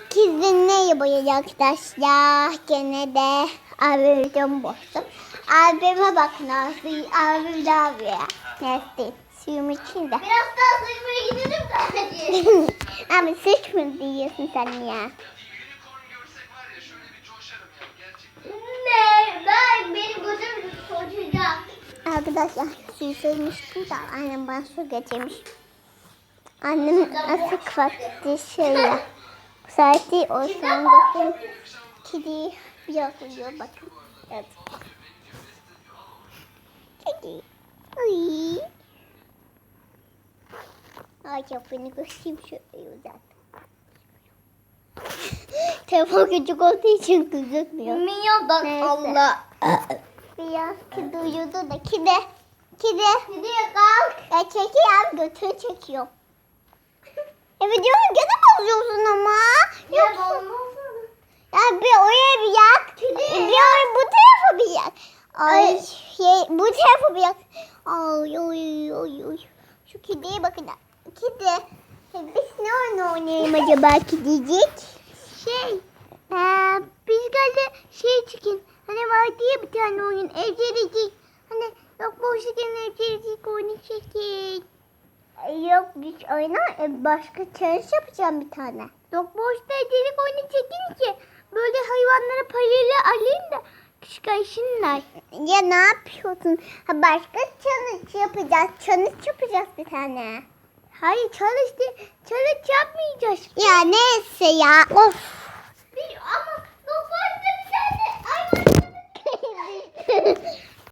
Herkese merhaba arkadaşlar. Gene de abimden boştum. Abime bak nasıl. Abim de abi. Neyse. Suyum içinde. Biraz daha suyuma gidelim de hadi. abi sıç mı diyorsun sen ya? ne? Ben benim gözüm çocuğum. Arkadaşlar suyu söylemiştim de annem bana su getirmiş. Annem açık vakti şöyle. Saati o zaman bakın. Kedi biraz uyuyor bakın. Evet. Kedi. Ay çok beni göstereyim şöyle uzak. Telefon küçük olduğu için gözükmüyor. Minyondan Neyse. Allah. Biraz kedi uyudu da kedi. Kedi. Gidiyor kalk. Ya çekiyor abi götürü çekiyor. E videoyu gene bozuyorsun ama. Ya Yoksa- olmaz mı? Ya bir oraya bir yak. Bir bu tarafa bir yak. Ay Ay. şey bu tarafa bir yak. Ay oy oy oy. Şu kediye bakın. Kedi. E, Biz ne oyun oynayalım acaba kedicik? Şey. Ee, biz galiba şey çıkın. Hani vardı ya bir tane oyun. Evcilik. Hani yok boşlukken oyunu çekin. Yok biz oyna e, başka challenge yapacağım bir tane. Yok boşta evcilik oyunu kışkırtışınlar. Ya ne yapıyorsun? Ha başka challenge yapacağız. Challenge yapacağız bir tane. Hayır challenge. Challenge yapmayacağız. Ya neyse ya. Of.